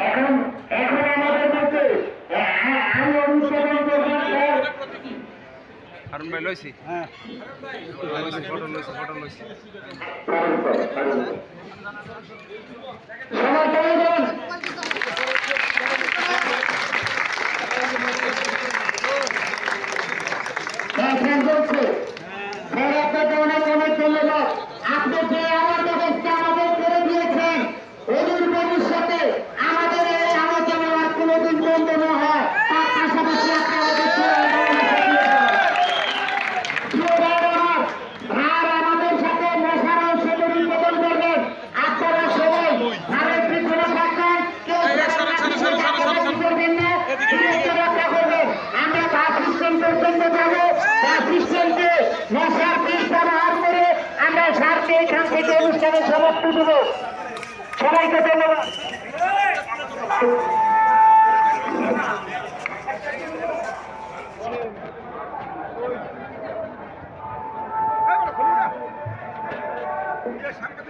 এখন এখন ভাই লইছি। হ্যাঁ। লইছি ফটো লইছি ফটো লইছি। আপনাকে অনেক ধন্যবাদ যে নেশার বিষ ব্যবহার করে আমরা সারকে এখান থেকে অনুষ্ঠানে সমাপ্তি দেব। সবাইকে ধন্যবাদ। সামনে